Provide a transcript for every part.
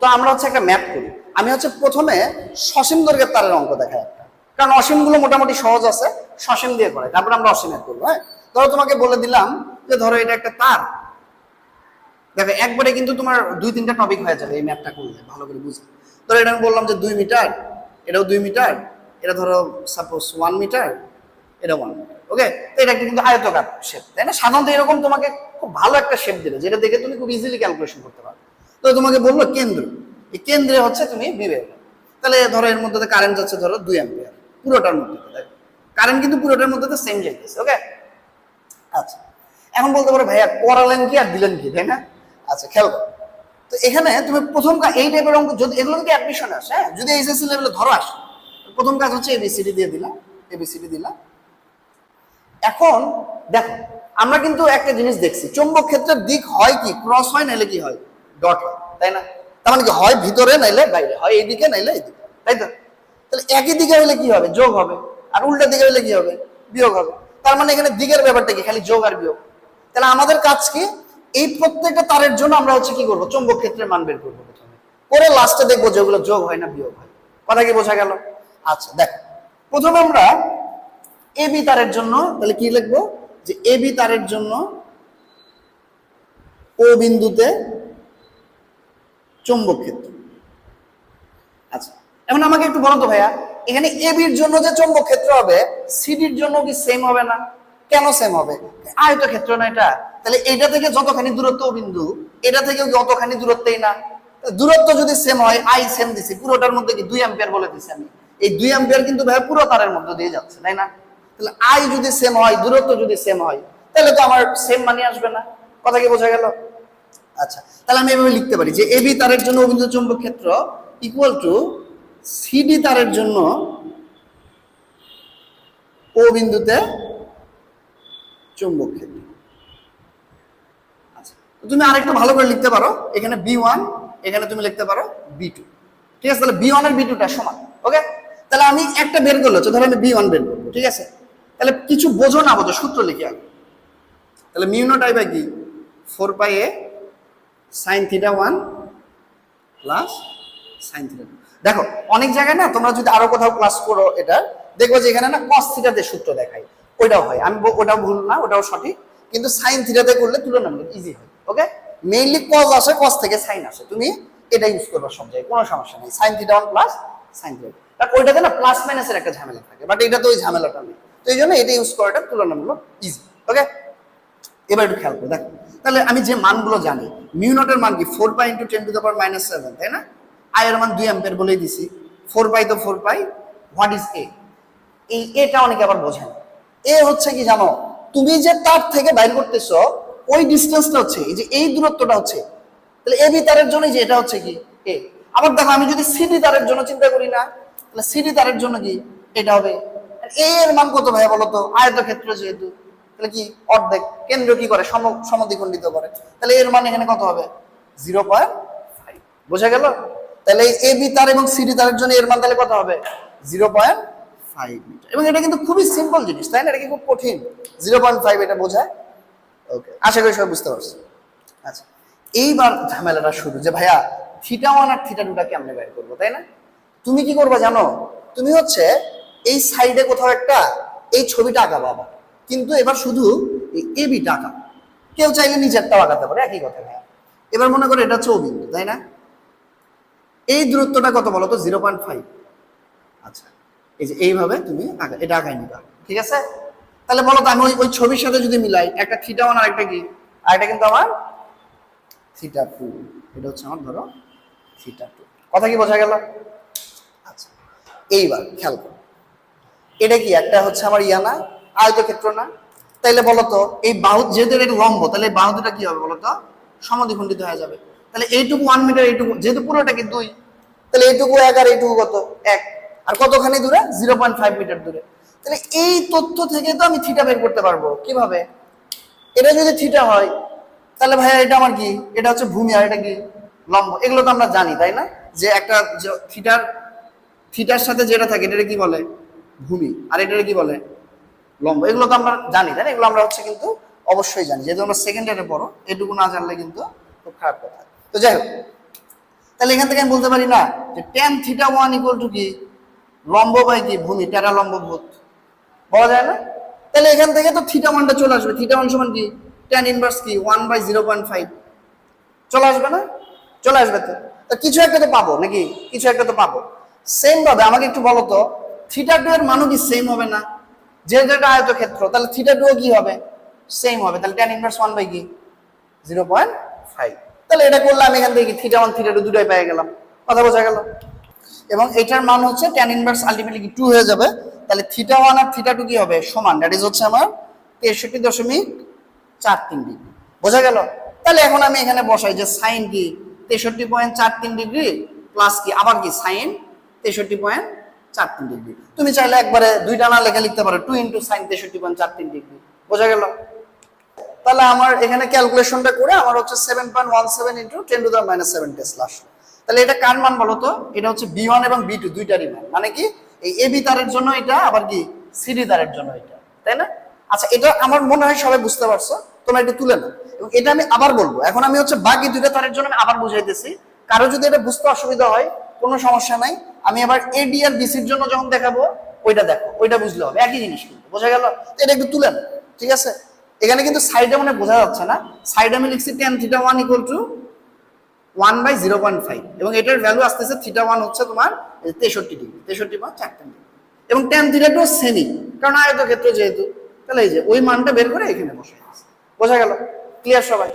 তো আমরা হচ্ছে একটা ম্যাপ করি। আমি হচ্ছে প্রথমে সসীম দৈর্ঘ্যের তারের অঙ্ক দেখাই একটা। কারণ অসীমগুলো মোটামুটি সহজ আছে, সসীম দিয়ে করে। তারপর আমরা অসীমের করব হ্যাঁ? ধরো তোমাকে বলে দিলাম যে ধরো এটা একটা তার। দেখো, একবারে কিন্তু তোমার দুই, তিনটা টপিক হয়ে যাবে এই ম্যাপটা করলে, ভালো করে বুঝে ধরো এটা আমি বললাম যে দুই মিটার, এটাও দুই মিটার, এটা ধরো সাপোজ ওয়ান মিটার এটা ওয়ান মিটার ওকে তো এটা একটা কিন্তু আয়তকার শেপ তাই না? সাধারণত এরকম তোমাকে খুব ভালো একটা শেপ দিলে যেটা দেখে তুমি খুব ইজিলি ক্যালকুলেশন করতে পারো তো তোমাকে বলল কেন্দ্র। এই কেন্দ্রে হচ্ছে তুমি বিবেক তাহলে ধরো এর মধ্যে কারেন্ট যাচ্ছে ধরো দুই অ্যাম্পিয়ার পুরোটার মধ্যে কারেন্ট কিন্তু পুরোটার মধ্যে তো সেম যাইতেছে ওকে আচ্ছা। এখন বলতে পারো ভাইয়া, করালেন কি আর দিলেন কি, তাই না? আচ্ছা খেয়াল করো। তো এখানে তুমি প্রথম কাজ এই টাইপের অঙ্ক যদি এগুলো কিন্তু অ্যাডমিশন আসে হ্যাঁ? যদি এইচএসসি লেভেলে ধরো আসে, প্রথম কাজ হচ্ছে এবিসিডি দিয়ে দিলাম এবিসিডি দিলাম। এখন দেখো, আমরা কিন্তু একটা জিনিস দেখছি, চৌম্বক ক্ষেত্রের দিক হয় কি ক্রস হয় নাইলে কি হয়? ডট হয় তাই না? তার মানে কি, হয় ভিতরে নাইলে বাইরে, হয় এইদিকে নাইলে এইদিকে, তাই তো? তাহলে একই দিকে হলে কি হবে? যোগ হবে। আর উল্টা দিকে হলে কি হবে? বিয়োগ হবে। তার মানে এখানে দিকের ব্যাপারটা কি? খালি যোগ আর বিয়োগ। তাহলে আমাদের কাজ কি? এই প্রত্যেকটা তারের জন্য আমরা হচ্ছে কি করব? চৌম্বক ক্ষেত্রের মান বের করব প্রথমে। করে লাস্টে দেখব যে ওগুলো যোগ হয় না, বিয়োগ হয়। কথা কি বোঝা গেল? আচ্ছা দেখ। প্রথমে আমরা এ, বি তারের জন্য, তাহলে কি লিখব? যে এ, বি তারের জন্য ও বিন্দুতে চৌম্বক ক্ষেত্র আচ্ছা এখন আমাকে একটু বলো তো ভাইয়া, এখানে এ বির জন্য যে চৌম্বক ক্ষেত্র হবে সিডির জন্য কি সেম হবে না? কেন সেম হবে? আয়ত ক্ষেত্র না এটা? তাহলে এটা থেকে যতখানি দূরত্ব বিন্দু, এটা থেকে যতখানি দূরত্বেই না? দূরত্ব যদি সেম হয় আই সেম দিছি, পুরোটার মধ্যে কি দুই অ্যাম্পিয়ার বলে দিছি আমি? এই দুই অ্যাম্পিয়ার কিন্তু ভাই পুরো তারের মধ্যে দিয়ে যাচ্ছে, তাই না? তাহলে আই যদি সেম হয়, দূরত্ব যদি সেম হয়, তাহলে তো আমার সেম মানি আসবে না। কথা কি বোঝা গেল? আচ্ছা তাহলে আমি এভাবে লিখতে পারি যে এবি তারের জন্য অবিন্দু চৌম্বক ক্ষেত্র ইকুয়াল টু সিডি তারের জন্য ও বিন্দুতে চৌম্বক ক্ষেত্র। আচ্ছা তুমি আরেকটা ভালো করে লিখতে পারো। এখানে বি ওয়ান এখানে তুমি লিখতে পারো বি টু ঠিক আছে, তাহলে বি ওয়ান আর বি টুটা সমান ওকে তাহলে আমি একটা বের করল ধরো আমি বি ওয়ান বের করব, ঠিক আছে? তাহলে কিছু বোঝো না বোঝো, সূত্র লিখে আগে তাহলে মিউনো টাই বাই কি four pi a sine theta one plus sine theta দেখো, অনেক জায়গায় না তোমরা যদি আরও কোথাও ক্লাস করো এটা, দেখব যে এখানে না কস থিটাতে সূত্র দেখায়। ওইটাও হয়। আমি ওটাও ভুল না, ওটাও সঠিক। কিন্তু সাইন থিটাতে করলে তুলনামূলক ইজি হয় ওকে মেইনলি কজ আসে কস থেকে সাইন আসে। তুমি এটা ইউজ করবা সব জায়গায়, কোনো সমস্যা নেই। Sine theta one plus sine theta but ওইটাতে না প্লাস মাইনাসের একটা ঝামেলা থাকে। বাট এটা তো ওই ঝামেলাটা নেই। তো এই জন্য এটা ইউজ করাটা তুলনামূলক ইজি ওকে এবার একটু খেয়াল করে দেখো। তাহলে আমি যে মানগুলো জানি, মিউ নটের মান কি? Four pi into ten to the power minus seven তাই না? আই এর মান দুই অ্যাম্পিয়ার বলেই দিছি। ফোর পাই তো four pi what is a এই এটা অনেকে আবার বোঝেন এ হচ্ছে কি জানো, তুমি যে তার থেকে বাইর করতেছো, ওই ডিস্টেন্সটা হচ্ছে, এই যে এই দূরত্বটা হচ্ছে। তাহলে এ বি তারের জন্য যে এটা হচ্ছে কি? এ আবার দেখো, আমি যদি সিডি তারের জন্য চিন্তা করি না, তাহলে সিডি তারের জন্য কি? এটা হবে। এ এর মান কত ভাই বলো তো? আয়তক্ষেত্র যেহেতু। তাহলে কি অর্ধেক? কেন্দ্র কি করে? সম সমদ্বিখণ্ডিত করে। তাহলে এর মান এখানে কত হবে? Zero point five. বোঝা গেল? তাহলে এ, বি, তার এবং সিডি তারের জন্য এর মান তাহলে কত হবে? জিরো পয়েন্ট ফাইভ এবং এটা কিন্তু খুবই সিম্পল জিনিস, তাই না? এটা কি খুব কঠিন? জিরো পয়েন্ট ফাইভ এটা বোঝায়? ওকে আশা করি সবাই বুঝতে পারছি আচ্ছা এইবার ঝামেলাটা শুরু যে, ভাইয়া থিটা ওয়ান আর থিটা টুটা কেমনে বের করব? তাই না? তুমি কি করবা জানো? তুমি হচ্ছে এই সাইডে কোথাও একটা এই ছবিটা আঁকাবা আবার কিন্তু এবার শুধু এ বিটা আঁকা কেউ চাইলে নিচেরটাও আঁকাতে পারে, একই কথা ভাইয়া। এবার মনে করো এটা হচ্ছে ও বিন্দু তাই না? এই দূরত্বটা কত বলো তো জিরো পয়েন্ট ফাইভ। আচ্ছা এই যে এইভাবে তুমি এটা আঁকাই নিবা, ঠিক আছে? তাহলে বলো তো, আমি ওই ওই ছবির সাথে যদি মিলাই, একটা থিটা ওয়ান আর একটা কি? আর এটা কিন্তু আমার থিটা টু। এটা হচ্ছে আমার, ধরো, থিটা টু। কথা কি বোঝা গেল? আচ্ছা এইবার খেয়াল করো। এটা কি? একটা হচ্ছে আমার ইয়া না আয়তক্ষেত্র না। তাইলে বলতো, এই বাহু যেহেতু এটা লম্ব তাহলে এই কি হবে বলো তো সমদ্বিখণ্ডিত হয়ে যাবে। তাহলে এইটুকু ওয়ান মিটার এইটুকু, যেহেতু পুরোটা কি দুই তাহলে এইটুকু এক আর এইটুকু কত? এক। আর কতখানি দূরে? জিরো পয়েন্ট ফাইভ মিটার দূরে। তাহলে এই তথ্য থেকে তো আমি থিটা বের করতে পারব। কীভাবে? এটা যদি থিটা হয় তাহলে ভাইয়া এটা আমার কি? এটা হচ্ছে ভূমি আর এটা কি? লম্ব। এগুলো তো আমরা জানি, তাই না? যে একটা থিটার থিটার সাথে যেটা থাকে এটা কি বলে? ভূমি। আর এটা কি বলে? লম্ব। এগুলো তো আমরা জানি, তাই এগুলো আমরা হচ্ছে কিন্তু অবশ্যই জানি। যেহেতু আমরা সেকেন্ড ইয়ারে পড়ো, এটুকু না জানলে কিন্তু খুব খারাপ কথা। তো যাই হোক, তাহলে এখান থেকে আমি বলতে পারি না যে tan theta one equal to কি? লম্ব বাই কি? ভূমি প্যারা লম্ব ভূত। বলা যায় না? তাহলে এখান থেকে তো থিটা ওয়ানটা চলে আসবে। থিটা ওয়ান সমান কি? টেন ইনভার্স কি? One by zero point five চলে আসবে না? চলে আসবে তো। কিছু একটা তো পাবো, নাকি? কিছু একটা তো পাবো। সেম ভাবে আমাকে একটু বলো তো থিটা টু এর মানও কি সেম হবে না? যেহেতু এটা আয়তক্ষেত্র, তাহলে থিটা টু কি হবে? সেম হবে, তাহলে টেন ইনভার্স ওয়ান বাই কি? জিরো পয়েন্ট ফাইভ তাহলে এটা করলে আমি এখান থেকে থিটা ওয়ান থিটা টু দুটোই পেয়ে গেলাম। কথা বোঝা গেল? এবং এটার মান হচ্ছে ট্যান ইনভার্স আলটিমেটলি কি টু হয়ে যাবে? তাহলে থিটা ওয়ান আর থিটা টু কি হবে? সমান দ্যাট ইজ হচ্ছে আমার তেষট্টি দশমিক চার তিন ডিগ্রি বোঝা গেল? তাহলে এখন আমি এখানে বসাই যে সাইন কি? তেষট্টি পয়েন্ট চার তিন ডিগ্রি প্লাস কি? আবার কি? সাইন তেষট্টি পয়েন্ট চার তিন ডিগ্রি। তুমি চাইলে একবারে লেখা লিখতে পারো টু ইন্টু সাইন তেষট্টি পয়েন্ট চার তিন ডিগ্রি। বোঝা গেল? তাহলে আমার এখানে ক্যালকুলেশনটা করে আমার হচ্ছে seven point one seven into ten to the minus seven tesla আসলো। তাহলে এটা কার মান বলো তো? এটা হচ্ছে বি ওয়ান এবং বি টু দুইটারই মান। মানে কি? এই এ বি তারের জন্য এটা, আবার কি? সিডি তারের জন্য এটা। তাই না? আচ্ছা এটা আমার মনে হয় সবাই বুঝতে পারছ, তোমরা একটু তুলে নাও। এবং এটা আমি আবার বলব, এখন আমি হচ্ছে বাকি দুইটা তারের জন্য আমি আবার বুঝাইতেছি। কারও যদি এটা বুঝতে অসুবিধা হয় কোনো সমস্যা নাই। আমি আবার এডি আর বিসির জন্য যখন দেখাবো, ওইটা দেখো, ওইটা বুঝলে হবে। একই জিনিস কিন্তু, বোঝা গেল? এটা একটু তুলেন, ঠিক আছে? এখানে কিন্তু সাইডে মানে বোঝা যাচ্ছে না। সাইডে আমি লিখছি tan theta one equal to one by zero point five এবং এটার ভ্যালু আসতেছে থিটা ওয়ান হচ্ছে তোমার তেষট্টি ডিগ্রি তেষট্টি বা চারটে ডিগ্রি এবং টেন থিটা টু সেমি কারণ আয়তক্ষেত্র যেহেতু, তাহলে এই যে, ওই মানটা বের করে এখানে বসে বোঝা গেল? ক্লিয়ার সবাই?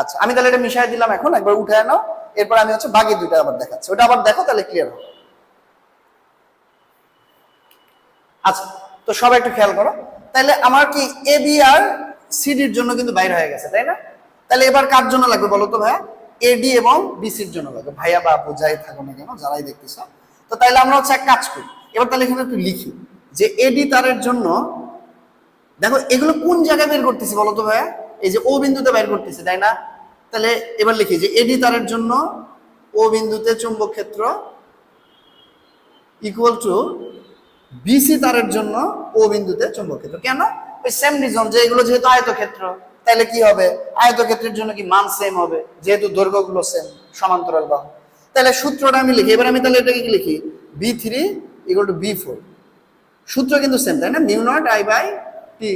আচ্ছা আমি তাহলে এটা মিশাই দিলাম এখন, একবার উঠে নাও। এরপর আমি হচ্ছে বাকি দুইটা আবার দেখাচ্ছি। ওটা আবার দেখো, তাহলে ক্লিয়ার হবে। আচ্ছা তো সবাই একটু খেয়াল করো। তাহলে আমার কি এ বি আর সিডির জন্য কিন্তু বাইরে হয়ে গেছে, তাই না? তাহলে এবার কার জন্য লাগবে বলো তো ভাইয়া? এডি এবং বিসির জন্য লাগবে। ভাইয়া বা যাই থাকো না কেন, যারাই দেখতেছ। তো তাইলে আমরা হচ্ছে এক কাজ করি। এবার তাহলে এখানে একটু লিখি যে এডি তারের জন্য, দেখো এগুলো কোন জায়গায় বের করতেছি বলো তো ভাইয়া? এই যে ও বিন্দুতে বের করতেছি, তাই না? তাহলে এবার লিখি যে এডি তারের জন্য ও বিন্দুতে চুম্বক ক্ষেত্র ইকুয়াল টু বিসি তারের জন্য ও বিন্দুতে চুম্বক ক্ষেত্র। কেন? ওই সেম রিজন যে এগুলো যেহেতু আয়তক্ষেত্র, তাহলে কি হবে? আয়তক্ষেত্রের জন্য কি মান সেম হবে? যেহেতু দৈর্ঘ্যগুলো সেম সমান্তরাল বাহু। তাহলে সূত্রটা আমি লিখি। এবার আমি তাহলে এটাকে কি লিখি? B three equal to B four সূত্র কিন্তু সেম তাই না? Mu nought I by T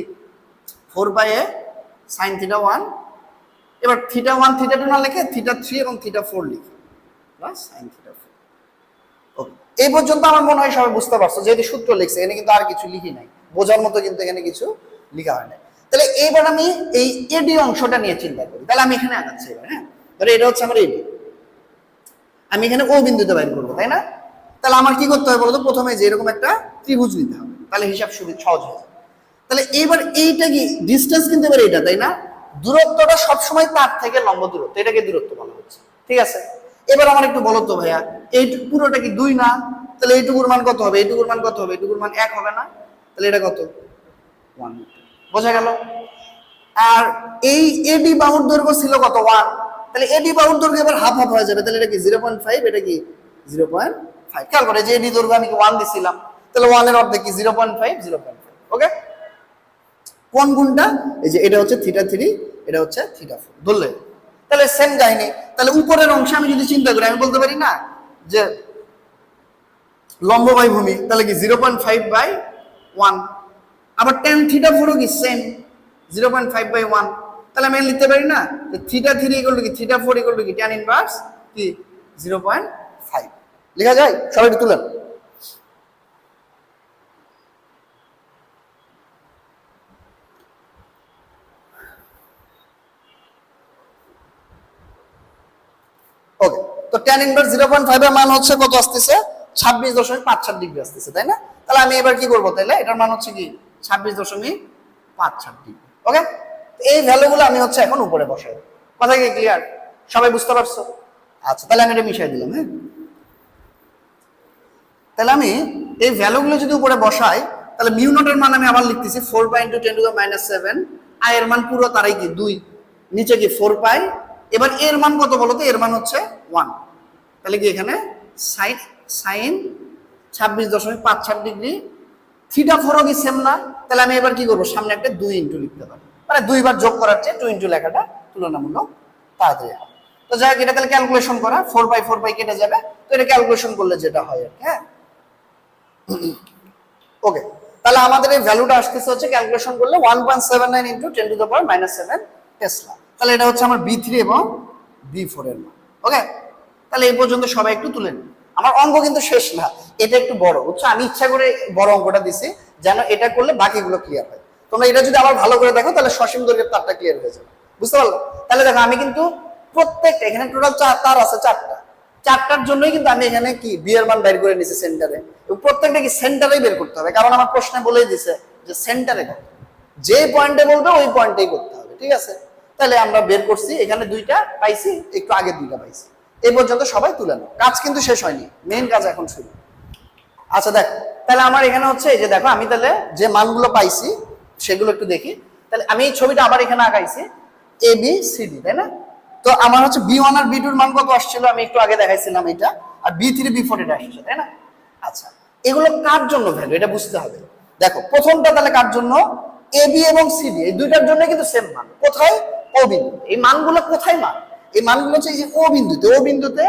four by a sine theta one এবার থিটা ওয়ান থিটা টু না লিখে থিটা থ্রি এবং থিটা ফোর লিখে। প্লাস সাইন থিটা ফোর এই পর্যন্ত আমার মনে হয় সবাই বুঝতে পারছ, যেহেতু সূত্র লিখছে, এখানে কিন্তু আর কিছু লিখি নাই। বোঝার মতো কিন্তু এখানে কিছু লিখা হয় নাই। তাহলে এইবার আমি এই এডি অংশটা নিয়ে চিন্তা করি। তাহলে আমি এখানে আগাচ্ছি এবার হ্যাঁ? তাহলে এটা হচ্ছে আমার এডি আমি এখানে ও বিন্দুতে বাইর করব, তাই না? তাহলে আমার কি করতে হবে বলতো? প্রথমে যে এরকম একটা ত্রিভুজ নিতে হবে। তাহলে হিসাব সুবিধা সহজ হয়ে যাবে। তাহলে এইবার এইটা কি? ডিস্টেন্স কিন্তু এবার এটা, তাই না? দূরত্বটা সবসময় তার থেকে লম্ব দূরত্ব এটাকে দূরত্ব বলা হচ্ছে। ঠিক আছে? এবার আমার একটু বলো তো ভাইয়া এই পুরোটা কি দুই না? তাহলে এইটুকুর মান কত হবে? এইটুকুর মান কত হবে? এইটুকুর মান এক হবে না? তাহলে এটা কত? ওয়ান বোঝা গেল? আর এই এডি বাহুর দৈর্ঘ্য ছিল কত? ওয়ান তাহলে এডি বাহুর দৈর্ঘ্য এবার হাফ হাফ হয়ে যাবে। তাহলে এটা কি জিরো পয়েন্ট ফাইভ এটা কি জিরো পয়েন্ট ফাইভ খেয়াল করে যে এডি দৈর্ঘ্য আমি ওয়ান দিছিলাম তাহলে ওয়ানের অর্ধেক কি zero point five zero point five okay কোন গুণটা? এই যে এটা হচ্ছে থিটা থ্রি এটা হচ্ছে থিটা ফোর ধরলে? তাহলে সেম কাহিনী তাহলে উপরের অংশে আমি যদি চিন্তা করি, আমি বলতে পারি না যে লম্ব বাই ভূমি তাহলে কি zero point five by one আবার টেন থিটা ফোরও কি same zero point five by one তাহলে আমি লিখতে পারি না যে থিটা থ্রি ইকুয়াল টু কি থিটা ফোর ইকুয়াল টু কি? টেন ইনভার্স কি? জিরো পয়েন্ট ফাইভ লেখা যায়? সবাই তুলেন ওকে তো tan inverse zero point five এর মান হচ্ছে কত আসতেছে? ছাব্বিশ দশমিক পাঁচ সাত ডিগ্রি আসতেছে, তাই না? তাহলে আমি এবার কি করব তাহলে এটার মান হচ্ছে কি? ছাব্বিশ দশমিক পাঁচ সাত ডিগ্রি ওকে এই ভ্যালুগুলো আমি হচ্ছে এখন উপরে বসাই কথা কি ক্লিয়ার সবাই বুঝতে পারছ? আচ্ছা তাহলে আমি এটা মিশাই দিলাম হ্যাঁ? তাহলে আমি এই ভ্যালুগুলো যদি উপরে বসাই, তাহলে মিউ নটের মান আমি আবার লিখতেছি four pi into ten to the minus seven I এর মান পুরো তারাই কি? দুই। নিচে কি ফোর পাই? এবার এর মান কত বলো তো? এর মান হচ্ছে ওয়ান তাহলে কি এখানে? সাইন সাইন ছাব্বিশ দশমিক পাঁচ সাত ডিগ্রি থিটা ফোরও কি সেম না? তাহলে আমি এবার কি করব? সামনে একটা দুই ইন্টু লিখতে পারি মানে দুইবার যোগ করার চেয়ে টু ইন্টু লেখাটা তুলনামূলক তাড়াতাড়ি হবে। তো যাই হোক, এটা তাহলে ক্যালকুলেশন করা। ফোর বাই ফোর বাই কেটে যাবে। তো এটা ক্যালকুলেশন করলে যেটা হয় আর হ্যাঁ? ওকে তাহলে আমাদের এই ভ্যালুটা আসতেছে হচ্ছে ক্যালকুলেশন করলে one point seven nine into ten to the power minus seven tesla তাহলে এটা হচ্ছে আমার বি থ্রি এবং বি ফোর এর মান। ওকে তাহলে এই পর্যন্ত সবাই একটু তুলে নিন। আমার অঙ্ক কিন্তু শেষ না, এটা একটু বড়, বুঝছ? আমি ইচ্ছা করে বড় অঙ্কটা দিছি, যেন এটা করলে বাকিগুলো ক্লিয়ার হয়। তোমরা এটা যদি আবার ভালো করে দেখো, তাহলে সসীম দৈর্ঘ্যের তারটা ক্লিয়ার হয়ে যাবে। বুঝতে পারল? তাহলে দেখো, আমি কিন্তু প্রত্যেকটা, এখানে টোটাল চার তার আছে চারটা। চারটার জন্যই কিন্তু আমি এখানে কি বিয়ের মান বের করে নিছি সেন্টারে এবং প্রত্যেকটা কি সেন্টারেই বের করতে হবে? কারণ আমার প্রশ্নে বলেই দিছে যে সেন্টারে যে পয়েন্টে বলবে, ওই পয়েন্টেই করতে হবে, ঠিক আছে? তাহলে আমরা বের করছি, এখানে দুইটা পাইছি, একটু আগে দুইটা পাইছি। এই পর্যন্ত সবাই তুলে নাও। কাজ কিন্তু শেষ হয়নি মেইন কাজ এখন শুরু। আচ্ছা দেখ, তাহলে আমার এখানে হচ্ছে, এই যে দেখো, আমি তাহলে যে মানগুলো পাইছি, সেগুলো একটু দেখি। তাহলে আমি এই ছবিটা আবার এখানে আঁকাইছি এ বি সি ডি তাই না? তো আমার হচ্ছে বি ওয়ান আর বি টুর মান কত আসছিল, আমি একটু আগে দেখাইছিলাম এটা, আর বি থ্রি বি ফোর এটা আসছে, তাই না? আচ্ছা এগুলো কার জন্য ভ্যালু এটা বুঝতে হবে। দেখো, প্রথমটা তাহলে কার জন্য? এ বি এবং সি ডি এই দুইটার জন্য কিন্তু সেম মান। কোথায়? ও এই মানগুলো কোথায় মান এই মানগুলো হচ্ছে এই যে ও বিন্দুতে ও বিন্দুতে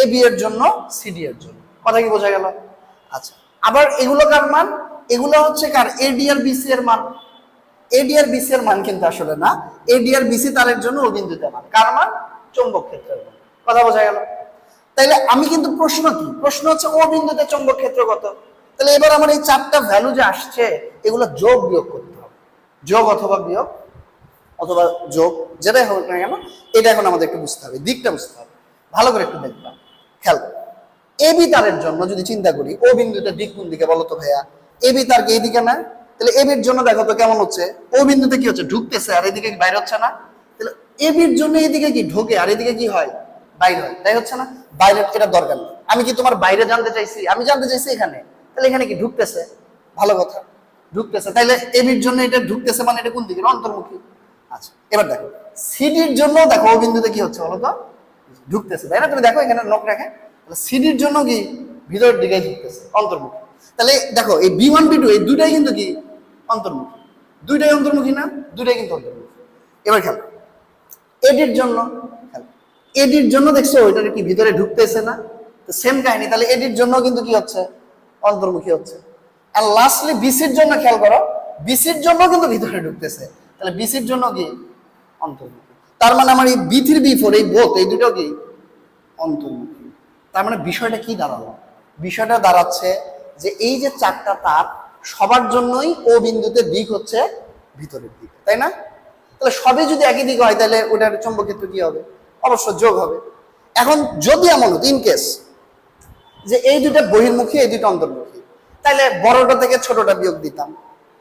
এ বি এর জন্য সি ডি এর জন্য। কথা কি বোঝা গেল? আচ্ছা আবার এগুলো কার মান? এগুলো হচ্ছে কার? আর বিসি এর মান। আর বিসি এর মান কিন্তু আসলে না। আর বিসি তারের জন্য ও বিন্দুতে মান। কার মান? চৌম্বক ক্ষেত্রের মান। কথা বোঝা গেল? তাইলে আমি কিন্তু প্রশ্ন কি? প্রশ্ন হচ্ছে ও বিন্দুতে চৌম্বক ক্ষেত্র কত? তাহলে এবার আমার এই চারটা ভ্যালু যে আসছে, এগুলো যোগ বিয়োগ করতে হবে। যোগ অথবা বিয়োগ অথবা যোগ, যেটাই হোক না কেন, এটা এখন আমাদের একটু বুঝতে হবে, দিকটা বুঝতে হবে। ভালো করে একটু দেখবা, খেয়াল করো। এবি তারের জন্য যদি চিন্তা করি, ও বিন্দুতে দিক কোন দিকে বলো তো ভাইয়া? এবি তার কি এইদিকে না? তাহলে এবির জন্য দেখো তো কেমন হচ্ছে, ও বিন্দুতে কি হচ্ছে, ঢুকতেছে আর এদিকে বাইরে হচ্ছে না? তাহলে এবির জন্য এদিকে কি ঢোকে আর এদিকে কি হয়? বাইরে হয়, তাই হচ্ছে না? বাইরে এটা দরকার নেই। আমি কি তোমার বাইরে জানতে চাইছি? আমি জানতে চাইছি এখানে। তাহলে এখানে কি ঢুকতেছে? ভালো কথা, ঢুকতেছে। তাইলে এবির জন্য এটা ঢুকতেছে মানে এটা কোন দিকে? অন্তর্মুখী। আচ্ছা এবার দেখো সিডির জন্য দেখো ও বিন্দুতে কি হচ্ছে ঢুকতেছে, তাই না? তুমি দেখো এখানে নখ সিডির জন্য কি ভিতরের দিকে ঢুকতেছে তাহলে দেখো, এই বি ওয়ান বি টু এই দুটাই কিন্তু কি? দুইটাই অন্তর্মুখী না? দুইটাই কিন্তু এবার খেলো এডির জন্য এডির জন্য দেখছ, ওইটার কি ভিতরে ঢুকতেছে না? তো সেম কাহিনী, তাহলে এডির জন্য কিন্তু কি হচ্ছে? অন্তর্মুখী হচ্ছে। আর লাস্টলি বিসির জন্য খেয়াল করো বিসির জন্য কিন্তু ভিতরে ঢুকতেছে। তাহলে বিসির জন্য কি? অন্তর্মুখী। তার মানে আমার এই বি থ্রি বি ফোর এই বোথ এই দুটো কি? অন্তর্মুখী। তার মানে বিষয়টা কি দাঁড়াল? বিষয়টা দাঁড়াচ্ছে যে এই যে চারটা তার সবার জন্যই ও বিন্দুতে দিক হচ্ছে ভিতরের দিক, তাই না? তাহলে সবই যদি একই দিক হয়, তাহলে ওটার চৌম্বক ক্ষেত্র কি হবে? অবশ্য যোগ হবে। এখন যদি এমন হতো ইন কেস যে এই দুটা বহির্মুখী, এই দুটো অন্তর্মুখী, তাহলে বড়টা থেকে ছোটটা বিয়োগ দিতাম,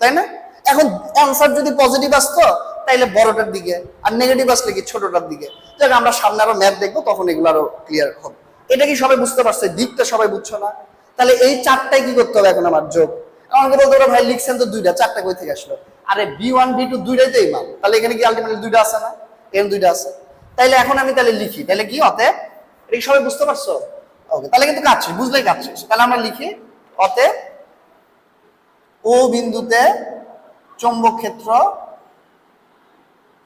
তাই না? এখন অ্যান্সার যদি পজিটিভ আসতো তাইলে বড়টার দিকে আর নেগেটিভ আসলে কি ছোটটার দিকে? যাক আমরা সামনে আরও ম্যাথ দেখব তখন এগুলো আরও ক্লিয়ার হবে। এটা কি সবাই বুঝতে পারছে? দিকটা সবাই বুঝছ না? তাহলে এই চারটাই কি করতে হবে এখন আমার যোগ? আমাকে বলতে পারো ভাই লিখছেন তো দুইটা চারটা কই থেকে আসলো? আরে বি ওয়ান বি টু দুইটাই তো মান তাহলে এখানে কি আলটিমেটলি দুইটা আছে না? এখানে দুইটা আছে। তাইলে এখন আমি তাহলে লিখি। তাহলে কি অতএব? এটা কি সবাই বুঝতে পারছ? ওকে তাহলে কিন্তু শেষ, বুঝলেই শেষ। তাহলে আমরা লিখি অতএব ও বিন্দুতে চৌম্বক ক্ষেত্র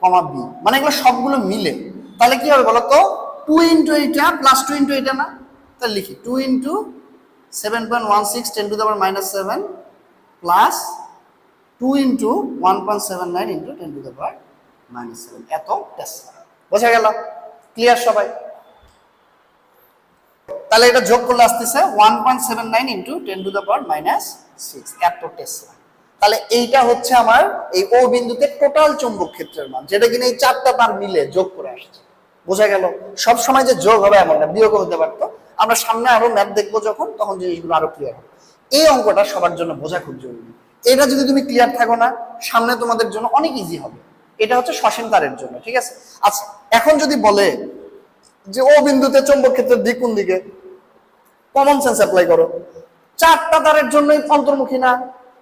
কমা বি। মানে এগুলো সবগুলো মিলে। তাহলে কি হবে বলো তো টু ইন্টু এইটা প্লাস টু ইন্টু এইটা না? তাহলে লিখি two into seven point one six ten to the power minus seven plus two into one point seven nine into ten to the power minus seven এত tesla বোঝা গেল? Clear সবাই? তাহলে এটা যোগ করলে আসতেছে one point seven nine into ten to the power minus six এত টেসলা তাহলে এইটা হচ্ছে আমার এই ও বিন্দুতে টোটাল চৌম্বক ক্ষেত্রের মান, যেটা কিনা এই চারটা তার মিলে যোগ করে আসছে। বোঝা গেল? সব সময় যে যোগ হবে এমন না বিয়োগ হতে পারতো। আমরা সামনে আরও ম্যাপ দেখব যখন, তখন জিনিসগুলো আরও ক্লিয়ার হবে। এই অঙ্কটা সবার জন্য বোঝা খুব জরুরি। এটা যদি তুমি ক্লিয়ার থাকো না, সামনে তোমাদের জন্য অনেক ইজি হবে। এটা হচ্ছে সসীম তারের জন্য, ঠিক আছে? আচ্ছা এখন যদি বলে যে ও বিন্দুতে চৌম্বক ক্ষেত্রের দিক কোন দিকে কমন সেন্স অ্যাপ্লাই করো। চারটা তারের জন্যই অন্তর্মুখী না।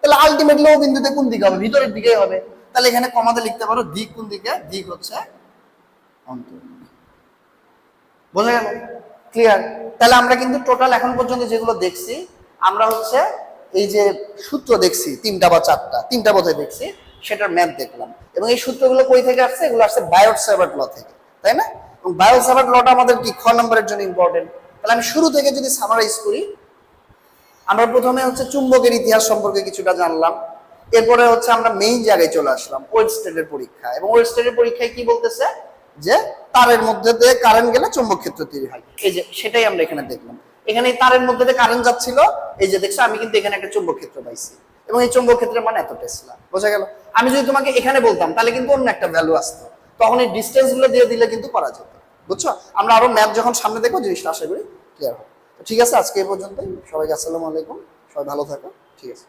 তাহলে আলটিমেটলি ও কোন দিকে হবে? ভিতরের দিকেই হবে। তাহলে এখানে কমাতে লিখতে পারো, দিক কোন দিকে? দিক হচ্ছে বোঝা গেল? ক্লিয়ার তাহলে আমরা কিন্তু টোটাল এখন পর্যন্ত যেগুলো দেখছি, আমরা হচ্ছে এই যে সূত্র দেখছি, তিনটা বা চারটা, তিনটা বোধহয় দেখছি, সেটার ম্যাথ দেখলাম। এবং এই সূত্রগুলো কই থেকে আসছে? এগুলো আসছে বায়োট সেভার্ট ল থেকে, তাই না? এবং বায়োসাভার্ট লটা আমাদের কি? খ নম্বরের জন্য ইম্পর্টেন্ট তাহলে আমি শুরু থেকে যদি সামারাইজ করি আমরা প্রথমে হচ্ছে চুম্বকের ইতিহাস সম্পর্কে কিছুটা জানলাম। এরপরে হচ্ছে আমরা মেইন জায়গায় চলে আসলাম ওয়েট স্টেটের পরীক্ষা এবং ওয়েট স্টেটের পরীক্ষায় কি বলতেছে? যে তারের মধ্যে দিয়ে কারেন্ট গেলে চুম্বক ক্ষেত্র তৈরি হয়। এই যে, সেটাই আমরা এখানে দেখলাম। এখানে তারের মধ্যে দিয়ে কারেন্ট যাচ্ছিল। এই যে দেখছ, আমি কিন্তু এখানে একটা চুম্বক ক্ষেত্র পাইছি। এবং এই চুম্বক ক্ষেত্রের মানে এত টেসলা বোঝা গেল? আমি যদি তোমাকে এখানে বলতাম, তাহলে কিন্তু অন্য একটা ভ্যালু আসতো। তখন এই ডিস্টেন্সগুলো দিয়ে দিলে কিন্তু করা যেত। বুঝছ? আমরা আরও ম্যাপ যখন সামনে দেখব, জিনিসটা আশা করি ক্লিয়ার হবে। ঠিক আছে আজকে এই পর্যন্তই। সবাইকে আসসালামু আলাইকুম। সবাই ভালো থাকো। ঠিক আছে।